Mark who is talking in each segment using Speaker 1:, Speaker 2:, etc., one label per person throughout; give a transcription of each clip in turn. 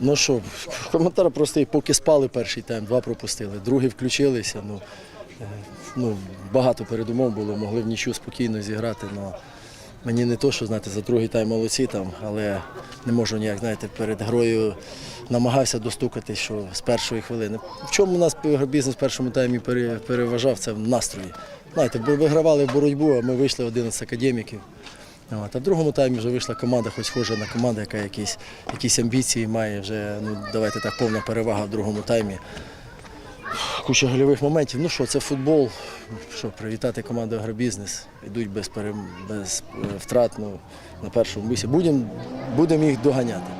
Speaker 1: Ну що, коментар простий, поки спали перший тайм, два пропустили. Другий включилися. Ну, ну, багато передумов було, могли в нічу спокійно зіграти. Ну, мені не то, що знаєте, за другий тайм молодці там, але не можу ніяк, знаєте, перед грою намагався достукати, що з першої хвилини. В чому у нас бізнес в першому таймі переважав, це в настрої. Знаєте, вигравали боротьбу, а ми вийшли 11 академіків. От, а в другому таймі вже вийшла команда, хоч схожа на команду, яка якісь, якісь амбіції має. Вже, ну, давайте так, повна перевага в другому таймі. Куча гольових моментів. Ну що, це футбол. Що, привітати команду Агробізнес. Йдуть без, перем... без е, втрат ну, на першому місці. Будемо будем їх доганяти.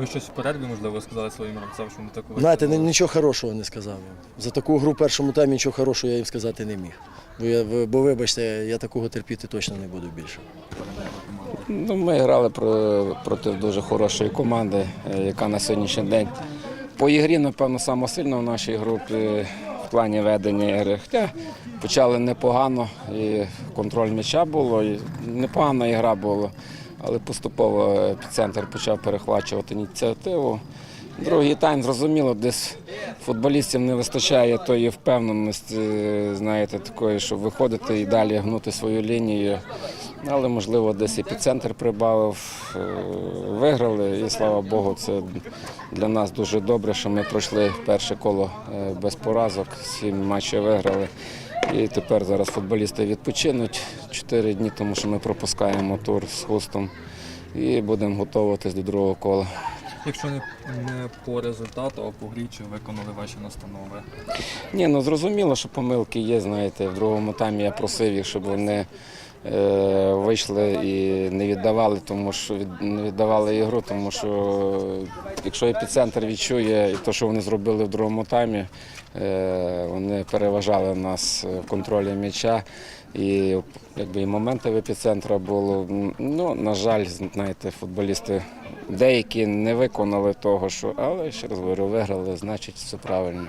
Speaker 2: Ви щось в перерві, можливо, сказали своїм гравцям, що вони так
Speaker 1: Знаєте, ні- нічого хорошого не сказав. їм. За таку гру в першому таймі нічого хорошого я їм сказати не міг. Бо, я, бо вибачте, я такого терпіти точно не буду більше.
Speaker 3: Ну, ми грали про- проти дуже хорошої команди, е, яка на сьогоднішній день по ігрі, напевно, сама сильна в нашій групі в плані ведення ігри. Хоча почали непогано, і контроль м'яча було, і непогана ігра була, але поступово епіцентр почав перехвачувати ініціативу. Другий тайм зрозуміло, десь футболістів не вистачає тої впевненості, знаєте, такої, щоб виходити і далі гнути свою лінію. Але можливо десь епіцентр прибавив, е, виграли, і слава Богу, це для нас дуже добре, що ми пройшли перше коло е, без поразок, сім матчів виграли. І тепер зараз футболісти відпочинуть 4 дні, тому що ми пропускаємо тур з хустом і будемо готуватись до другого кола.
Speaker 2: Якщо не, по результату, а по грі, чи виконали ваші настанови?
Speaker 3: Ні, ну зрозуміло, що помилки є. Знаєте, в другому таймі я просив їх, щоб вони вийшли і не віддавали, тому що не віддавали ігру, тому що якщо епіцентр відчує і те, що вони зробили в другому таймі, е, вони переважали нас в контролі м'яча. І якби і моменти в епіцентра було. Ну, на жаль, знаєте, футболісти деякі не виконали того, що, але ще раз говорю, виграли, значить все правильно.